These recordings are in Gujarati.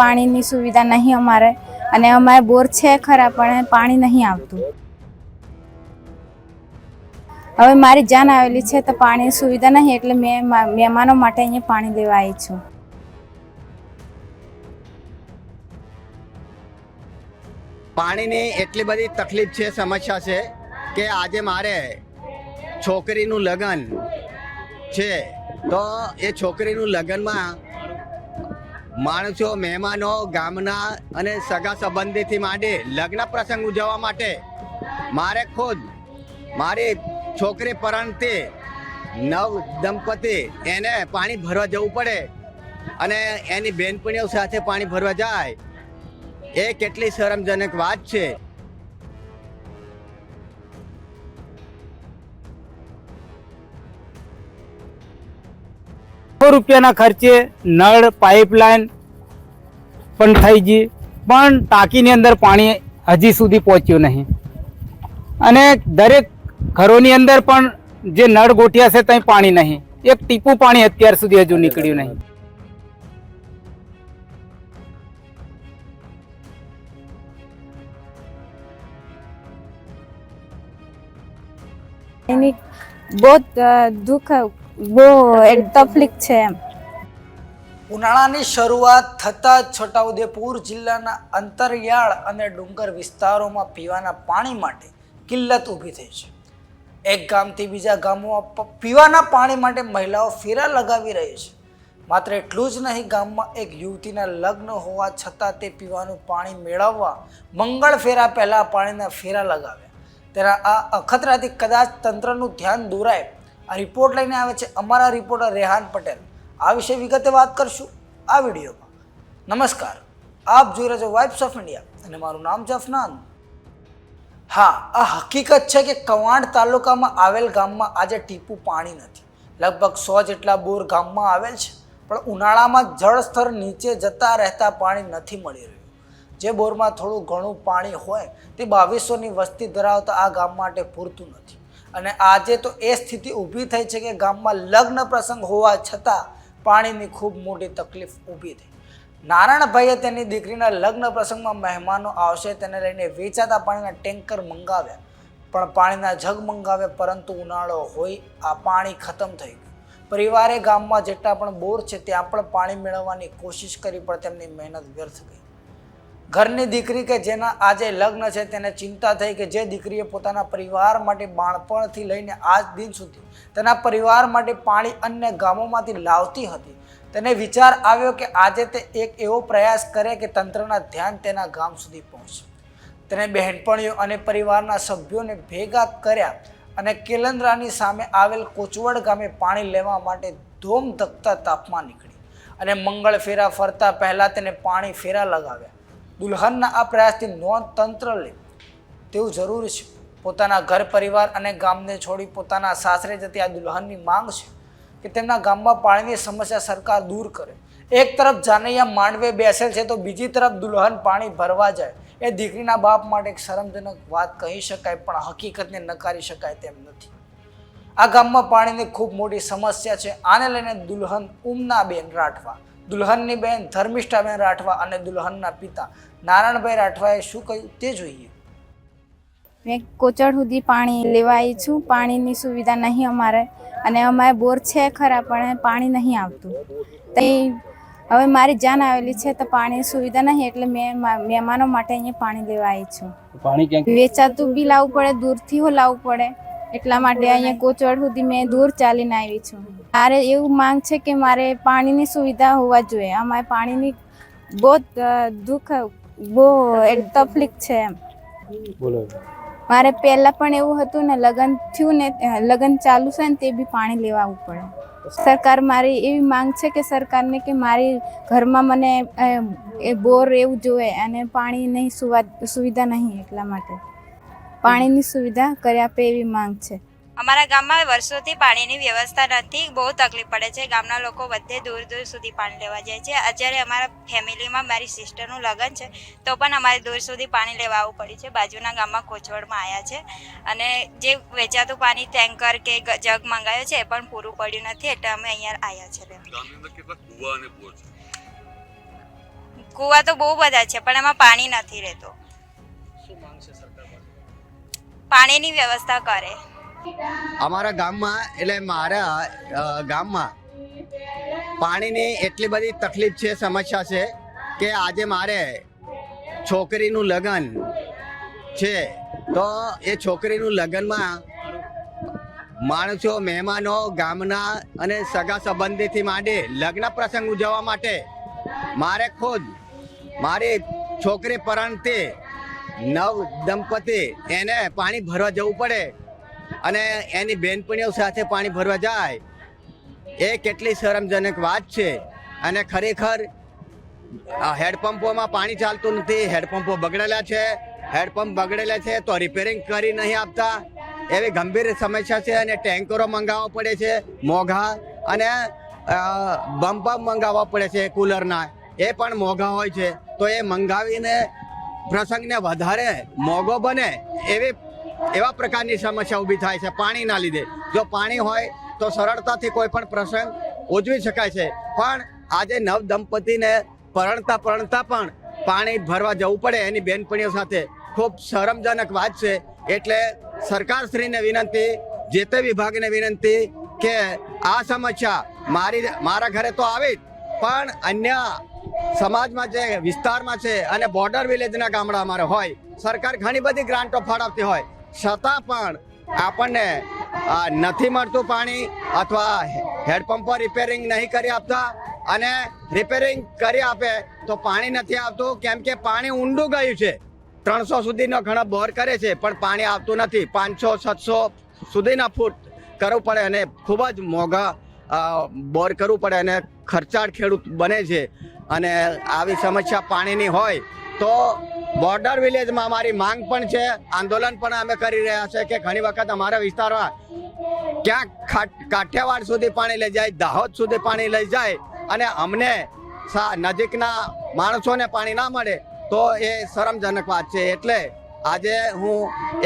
પાણીની સુવિધા નહીં અમારે અને અમારે બોર છે ખરા, પણ પાણી નહીં આવતું. હવે મારી જાન આવેલી છે તો પાણીની સુવિધા નહીં, એટલે મેં મહેમાનો માટે અહીંયા પાણી લેવા આવી છું. પાણીની એટલી બધી તકલીફ છે, સમસ્યા છે કે આજે મારે છોકરીનું લગ્ન છે. તો એ છોકરીનું લગ્નમાં માણસો, મહેમાનો, ગામના અને સગા સંબંધીથી માંડી લગ્ન પ્રસંગ ઉજવવા માટે મારે ખુદ, મારી છોકરી પરણતી નવ દંપતી એને પાણી ભરવા જવું પડે અને એની બેનપણીઓ સાથે પાણી ભરવા જાય. એ કેટલી શરમજનક વાત છે. સો રૂપિયાના ખર્ચે નળ, પાઇપલાઇન પણ થઈ ગઈ, પણ ટાંકીની અંદર પાણી હજી સુધી પહોંચ્યું નહીં. અને દરેક ઘરોની અંદર પણ જે નળ ગોઠ્યા છે ત્યાં પાણી નહીં. એક ટીપું પાણી અત્યાર સુધી હજુ નીકળ્યું નહીં. એની બહુ દુઃખ બહુ એક તકલીફ છે એમ. ઉનાળાની શરૂઆત થતાં જ છોટાઉદેપુર જિલ્લાના અંતરિયાળ અને ડુંગર વિસ્તારોમાં પીવાના પાણી માટે કિલ્લત ઊભી થઈ છે. એક ગામથી બીજા ગામોમાં પીવાના પાણી માટે મહિલાઓ ફેરા લગાવી રહી છે. માત્ર એટલું જ નહીં, ગામમાં એક યુવતીના લગ્ન હોવા છતાં તે પીવાનું પાણી મેળવવા મંગળ ફેરા પહેલાં પાણીના ફેરા લગાવ્યા. તેના આ અખતરાથી કદાચ તંત્રનું ધ્યાન દોરાય આ રિપોર્ટ લઈને આવે છે અમારા રિપોર્ટર રેહાન પટેલ. આ વિશે વિગતે વાત કરશું આ વિડીયોમાં. નમસ્કાર. આપ જોઈ રહ્યા છો વાઇબ્સ ઓફ ઇન્ડિયા અને મારું નામ છે અફનાન. હા, આ હકીકત છે કે કવાંડ તાલુકામાં આવેલ ગામમાં આજે ટીપું પાણી નથી. લગભગ સો જેટલા બોર ગામમાં આવેલ છે, પણ ઉનાળામાં જળસ્તર નીચે જતા રહેતા પાણી નથી મળી રહ્યું. જે બોરમાં થોડું ઘણું પાણી હોય તે બાવીસોની વસ્તી ધરાવતા આ ગામ માટે પૂરતું નથી. અને આજે તો એ સ્થિતિ ઊભી થઈ છે કે ગામમાં લગ્ન પ્રસંગ હોવા છતાં પાણીની ખૂબ મોટી તકલીફ ઊભી થઈ. નારાયણભાઈએ તેની દીકરીના લગ્ન પ્રસંગમાં મહેમાનો આવશે તેને લઈને વેચાતા પાણીના ટેન્કર મંગાવ્યા, પણ પાણીના જગ મંગાવ્યા, પરંતુ ઉનાળો હોય, આ પાણી ખતમ થઈ ગયું. પરિવારે ગામમાં જેટલા પણ બોર છે ત્યાં પણ પાણી મેળવવાની કોશિશ કરી પણ તેમની મહેનત વ્યર્થ ગઈ. ઘરની દીકરી કે જેના આજે લગ્ન છે તેને ચિંતા થઈ કે જે દીકરીએ પોતાના પરિવાર માટે બાળપણથી લઈને આજ દિન સુધી તેના પરિવાર માટે પાણી અન્ય ગામોમાંથી લાવતી હતી. તેને વિચાર આવ્યો કે આજે તે એક એવો પ્રયાસ કરે કે તંત્રના ધ્યાન તેના ગામ સુધી પહોંચે. તેને બહેનપણીઓ અને પરિવારના સભ્યોને ભેગા કર્યા અને કેલંદરાની સામે આવેલ કોચવડ ગામે પાણી લેવા માટે ધોમ ધકતા તાપમાં નીકળી અને મંગળ ફેરા ફરતા પહેલાં તેને પાણી ફેરા લગાવ્યા. દુલ્હનના આ પ્રયાસથી નોંધ તંત્ર લે. તેવું જરૂરી છે. પોતાના ઘર પરિવાર અને ગામને છોડી પોતાના સાસરે જતી આ દુલ્હનની માંગ છે કે તેમના ગામમાં પાણીની સમસ્યા સરકાર દૂર કરે. એક તરફ જાનૈયા માંડવે બેસેલ છે તો બીજી તરફ દુલ્હન પાણી ભરવા જાય. એ દીકરીના બાપ માટે એક શરમજનક વાત કહી શકાય પણ હકીકતને નકારી શકાય તેમ નથી. આ ગામમાં પાણીની ખૂબ મોટી સમસ્યા છે. આને લઈને દુલ્હન ઉમના બેન રાઠવા, દુલ્હનની બેન ધર્મિષ્ઠાબેન રાઠવા અને દુલ્હનના પિતા નારાયણભાઈ રાઠવાએ શું કહ્યું તે જોઈએ. મેં કોચડ સુધી પાણી લેવા આવી છું. પાણીની સુવિધા નહીં અમારે અને અમારે બોર છે ખરા પણ પાણી નહીં આવતું. તે હવે મારી જાન આવેલી છે તો પાણીની સુવિધા નહીં એટલે મેં મહેમાનો માટે અહીંયા પાણી લેવા આવી છું. પાણી ક્યાં વેચાતું બી લાવવું પડે દૂરથી હો લાવવું પડે એટલા માટે અહીંયા કોચવાડ સુધી મેં દૂર ચાલીને આવી છું. મારે એવું માંગ છે કે મારે પાણીની સુવિધા હોવા જોઈએ. અમારે પાણીની બહુ જ, દુઃખ બહુ એક તકલીફ છે એમ. બોલો. મારે પહેલા પણ એવું હતું ને લગ્ન થયું ને લગન લગ્ન ચાલુ છે ને તે બી પાણી લેવા આવવું પડે. સરકાર મારી એવી માંગ છે કે સરકારને કે મારી ઘરમાં મને એ બોર એવું જોવે અને પાણી નહીં સુવિધા નહીં એટલા માટે. પાણીની સુવિધા કરી આપે એવી માંગ છે. અમારા ગામમાં વર્ષોથી પાણીની વ્યવસ્થા નથી બહુ તકલીફ પડે છે. ગામના લોકો બધે દૂર દૂર સુધી પાણી લેવા જાય છે. અત્યારે અમારા ફેમિલીમાં મારી સિસ્ટરનું લગ્ન છે તો પણ અમારે દૂર સુધી પાણી લેવા આવવું પડ્યું છે. બાજુના ગામમાં કોચવડમાં આવ્યા છે. અને જે વેચાતું પાણી ટેન્કર કે જગ મંગાવ્યો છે એ પણ પૂરું પડ્યું નથી એટલે અમે અહીંયા આવ્યા છે કુવા કૂવા તો બહુ બધા છે પણ એમાં પાણી નથી રહેતો. પાણીની વ્યવસ્થા કરે. અમારા ગામમાં, એટલે મારા ગામમાં પાણીની એટલી બધી તકલીફ છે, સમસ્યા છે કે આજે મારે છોકરીનું લગ્ન છે, તો એ છોકરીનું લગ્નમાં માણસો, મહેમાનો, ગામના અને સગા સંબંધીથી માંડી લગ્ન પ્રસંગ ઉજવવા માટે મારે ખુદ મારી છોકરી પરણતી નવ દંપતી એને પાણી ભરવા જવું પડે. અને એની બેનપણીઓ સાથે પાણી ભરવા જાય. એ કેટલી શરમજનક વાત છે. અને ખરેખર હેડપંપોમાં પાણી ચાલતું નથી. હેડપંપો બગડેલા છે. હેડપંપ બગડેલા છે તો રિપેરિંગ કરી નહીં આપતા. એવી ગંભીર સમસ્યા છે અને ટેન્કરો મંગાવવા પડે છે, મોંઘા અને બમ્પ મંગાવવા પડે છે કુલરના. એ પણ મોંઘા હોય છે. તો એ મંગાવીને પ્રસંગને વધારે મોંઘો બને એવી એવા પ્રકારની સમસ્યા ઊભી થાય છે પાણીના લીધે. જો પાણી હોય તો સરળતાથી કોઈ પણ પ્રસંગ ઉજવી શકાય છે. પણ આજે નવ દંપતીને પરણતા પરણતા પણ પાણી ભરવા જવું પડે એની બેનપણીઓ સાથે ખૂબ શરમજનક વાત છે. એટલે સરકારશ્રીને વિનંતી, જે તે વિભાગને વિનંતી કે આ સમસ્યા મારી, મારા ઘરે તો આવી પણ અન્ય સમાજમાં જે વિસ્તારમાં છે અને બોર્ડર વિલેજના ગામડા અમારે હોય, સરકાર ઘણી બધી ગ્રાન્ટો ફાળવતી હોય છતાં પણ આપણને નથી મળતું પાણી અથવા હેડપંપ પર રિપેરિંગ નહીં કરી આપતા અને રિપેરિંગ કરી આપે તો પાણી નથી આવતું. કેમ કે પાણી ઊંડું ગયું છે. ત્રણસો સુધીનો ઘણા બોર કરે છે, પણ પાણી આવતું નથી. પાંચસો, સાતસો સુધીના ફૂટ કરવું પડે અને ખૂબ જ મોંઘા બોર કરવું પડે અને ખર્ચાળ ખેડૂત બને છે. અને આવી સમસ્યા પાણીની હોય તો બોર્ડર વિલેજમાં અમારી માંગ પણ છે, આંદોલન પણ અમે કરી રહ્યા છે કે ઘણી વખત અમારા વિસ્તારમાં ક્યાંક કાઠિયાવાડ સુધી પાણી લઈ જાય, દાહોદ સુધી પાણી લઈ જાય અને અમને નજીકના માણસોને પાણી ના મળે, તો એ શરમજનક વાત છે. એટલે આજે હું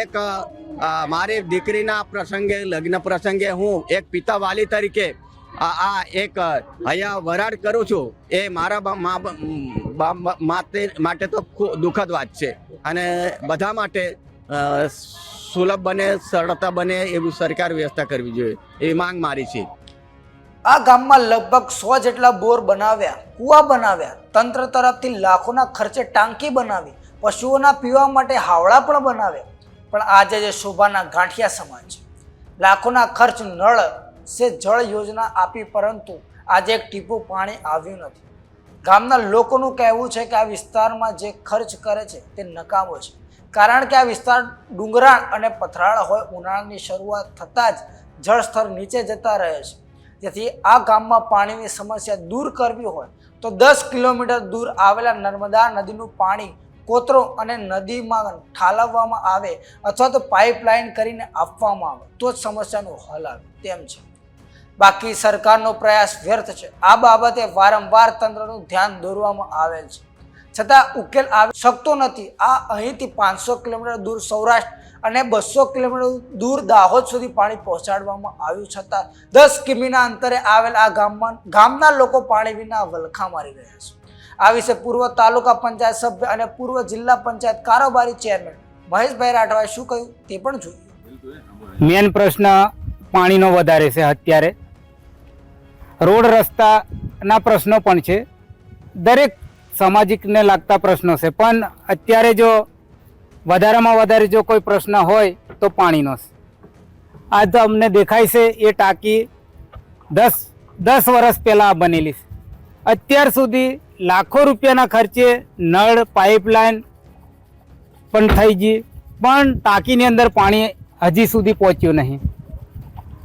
એક મારી દીકરીના પ્રસંગે, લગ્ન પ્રસંગે હું એક પિતા વાલી તરીકે આ એક હયા વરાળ કરું છું. એ મારા માટે તો દુઃખદ વાત છે. અને બધા માટે સુલભ બને, સરળતા બને એવું સરકાર વ્યવસ્થા કરવી જોઈએ. એવી માંગ મારી છે. આ ગામમાં લગભગ સો જેટલા બોર બનાવ્યા, કૂવા બનાવ્યા, તંત્ર તરફથી લાખોના ખર્ચે ટાંકી બનાવી, પશુઓના પીવા માટે હાવડા પણ બનાવ્યા. પણ આજે જે શોભાના ગાંઠિયા સમાજ લાખોના ખર્ચ નળ સે જળ યોજના આપી, પરંતુ આજે એક ટીપું પાણી આવ્યું નથી. ગામના લોકોનું કહેવું છે કે આ વિસ્તારમાં જે ખર્ચ કરે છે તે નકામો છે. કારણ કે આ વિસ્તાર ડુંગરાળ અને પથરાળ હોય, ઉનાળાની શરૂઆત થતાં જ જળસ્તર નીચે જતા રહે છે. જેથી આ ગામમાં પાણીની સમસ્યા દૂર કરવી હોય તો દસ કિલોમીટર દૂર આવેલા નર્મદા નદીનું પાણી કોતરો અને નદીમાં ઠાલવવામાં આવે અથવા તો પાઇપલાઇન કરીને આપવામાં આવે તો જ સમસ્યાનો હલ આવે, તેમ છે. બાકી સરકારનો પ્રયાસ વ્યર્થ છે. આ બાબતે વારંવાર તંત્રનું ધ્યાન દોરવામાં આવેલ છે. છતાં ઉકેલ આવી શકતો નથી. આ અહીંથી પાંચસો કિલોમીટર દૂર સૌરાષ્ટ્ર અને બસો કિલોમીટર દૂર દાહોદ સુધી પાણી પહોંચાડવામાં આવ્યું છતાં દસ કિમીના અંતરે આવેલ આ ગામમાં ગામના લોકો પાણી વિના વલખા મારી રહ્યા છે. આ વિશે પૂર્વ તાલુકા પંચાયત સભ્ય અને પૂર્વ જિલ્લા પંચાયત કારોબારી ચેરમેન મહેશભાઈ રાઠવાએ શું કહ્યું તે પણ જોયું. મેન પ્રશ્ન પાણીનો વધારે છે અત્યારે. રોડ રસ્તાના પ્રશ્નો પણ છે. દરેક સામાજિકને લાગતા પ્રશ્નો છે, પણ અત્યારે જો વધારેમાં વધારે જો કોઈ પ્રશ્ન હોય તો પાણીનો આ તો અમને દેખાય છે, એ ટાંકી દસ દસ વર્ષ પહેલાં બનેલી છે. અત્યાર સુધી લાખો રૂપિયાના ખર્ચે નળ, પાઇપલાઇન પણ થઈ ગઈ, પણ ટાંકીની અંદર પાણી હજી સુધી પહોંચ્યું નહીં.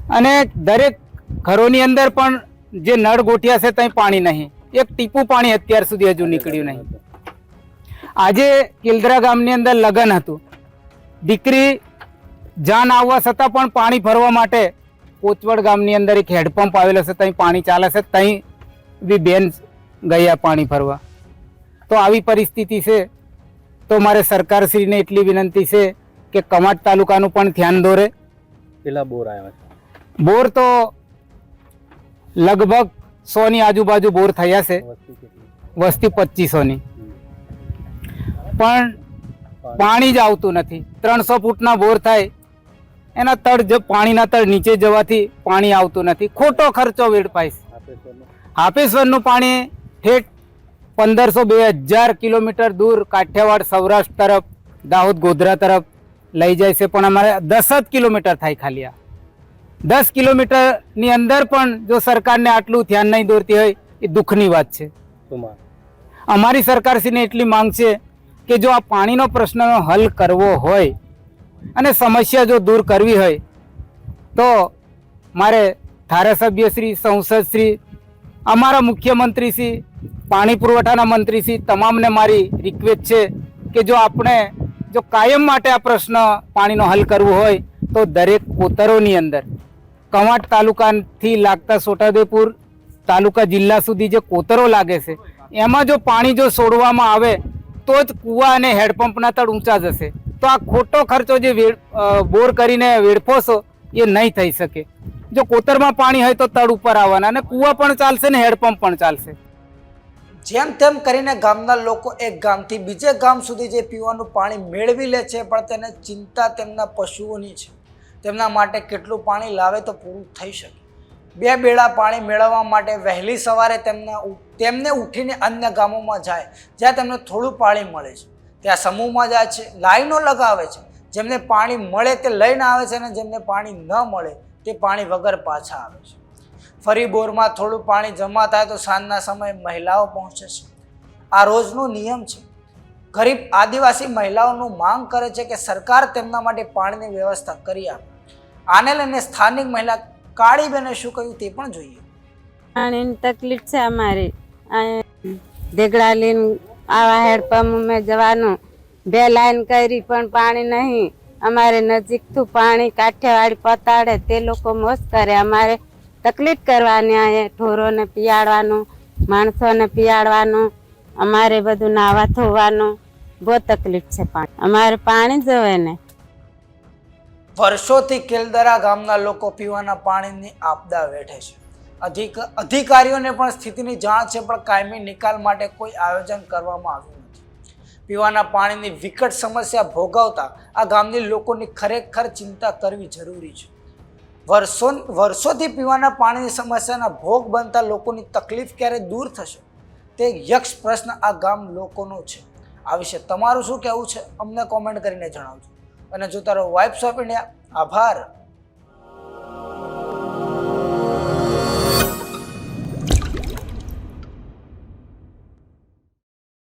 અને દરેક ઘરોની અંદર પણ જે નળ ગોઠ્યા છે ત્યાં પાણી નહીં. એક ટીપું પાણી અત્યાર સુધી હજુ નીકળ્યું નહીં. આજે કિલદરા ગામની અંદર લગ્ન હતું. દીકરી જાન આવવા છતાં પણ પાણી ભરવા માટે કોચવડ ગામની અંદર એક હેડપંપ આવેલો છે ત્યાં પાણી ચાલે છે ત્યાં બી બેન ગયા પાણી ભરવા. તો આવી પરિસ્થિતિ છે. તો મારે સરકારશ્રીને એટલી વિનંતી છે કે કમાટ તાલુકાનું પણ ધ્યાન દોરે. પેલા બોર આવ્યા બોર તો લગભગ સોની આજુબાજુ બોર થયા છે. વસ્તી પચીસોની. પણ પાણી જ આવતું નથી. ત્રણસો ફૂટના બોર થાય એના તળ જ પાણીના તળ નીચે જવાથી પાણી આવતું નથી. ખોટો ખર્ચો વેડપાય છે. હાપેશ્વરનું હાપેશ્વરનું પાણી ઠેઠ પંદરસો બે હજાર કિલોમીટર દૂર કાઠિયાવાડ સૌરાષ્ટ્ર તરફ દાહોદ ગોધરા તરફ લઈ જાય છે. પણ અમારે દસ જ કિલોમીટર થાય ખાલી આ. દસ કિલોમીટરની અંદર પણ જો સરકારને આટલું ધ્યાન નહીં દોરતી હોય એ દુઃખની વાત છે. અમારી સરકારશ્રીને એટલી માંગ છે કે જો આ પાણીનો પ્રશ્નનો હલ કરવો હોય અને સમસ્યા જો દૂર કરવી હોય તો મારે ધારાસભ્યશ્રી સંસદશ્રી અમારા મુખ્યમંત્રીશ્રી પાણી પુરવઠાના મંત્રીશ્રી તમામને મારી રિક્વેસ્ટ છે કે જો આપણે જો કાયમ માટે આ પ્રશ્ન પાણીનો હલ કરવો હોય તો દરેક કોતરોની અંદર કવાંટ તાલુકાથી લાગતા છોટાઉદેપુર તાલુકા જિલ્લા સુધી જે કોતરો લાગે છે, એમાં જો પાણી જો છોડવામાં આવે, તો જ કૂવા અને હેડપંપના તળ ઊંચા જશે. તો આ ખોટો ખર્ચો જે બોર કરીને વેડફોશો, એ નહીં થઈ શકે. જો કોતરમાં પાણી હોય તો તળ ઉપર આવવાના, અને કૂવા પણ ચાલશે ને હેડપંપ પણ ચાલશે. જેમ તેમ કરીને ગામના લોકો એક ગામથી બીજે ગામ સુધી જે પીવાનું પાણી મેળવી લે છે, પણ તેને ચિંતા તેમના પશુઓની છે. તેમના માટે કેટલું પાણી લાવે તો પૂરું થઈ શકે. બે બેડા પાણી મેળવવા માટે વહેલી સવારે તેમના તેમને ઉઠીને અન્ય ગામોમાં જાય, જ્યાં તેમને થોડું પાણી મળે છે. ત્યાં સમૂહમાં જાય છે, લાઈનો લગાવે છે. જેમને પાણી મળે તે લઈને આવે છે અને જેમને પાણી ન મળે તે પાણી વગર પાછા આવે છે. ફરી બોરમાં થોડું પાણી જમા થાય તો સાંજના સમયે મહિલાઓ પહોંચે છે. આ રોજનો નિયમ છે. ગરીબ આદિવાસી મહિલાઓનું માંગ કરે છે કે સરકાર તેમના માટે પાણીની વ્યવસ્થા કરી આપે. આને લઈને સ્થાનિક મહિલા કાળીબેને શું કહ્યું તે પણ જોઈએ. પાણીની તકલીફ છે અમારી. ઢેગડા લઈને આવા હેડપંપમાં જવાનું. બે લાઈન કરી પણ પાણી નહીં. અમારે નજીકથી પાણી કાઠિયાવાડી પતાડે, તે લોકો મોજ કરે. અમારે તકલીફ કરવાની અહીંયા ઢોરોને પીયાડવાનું માણસોને પીયાડવાનું અમારે બધું નાવા ધોવાનું. બહુ તકલીફ છે પાણી. અમારે પાણી જોવે ને. વર્ષોથી કેલદરા ગામના લોકો પીવાના પાણીની આપદા વેઠે છે. અધિક, અધિકારીઓને પણ સ્થિતિની જાણ છે, પણ કાયમી નિકાલ માટે કોઈ આયોજન કરવામાં આવ્યું નથી. પીવાના પાણીની વિકટ સમસ્યા ભોગવતા આ ગામની લોકોની ખરેખર ચિંતા કરવી જરૂરી છે. વર્ષો, વર્ષોથી પીવાના પાણીની સમસ્યાના ભોગ બનતા લોકોની તકલીફ ક્યારે દૂર થશે? તે યક્ષ પ્રશ્ન આ ગામ લોકોનો છે. આ વિશે તમારું શું કહેવું છે? અમને કોમેન્ટ કરીને જણાવજો. અને જોતા રહો વાઇબ્સ ઓફ ઇન્ડિયા આભાર.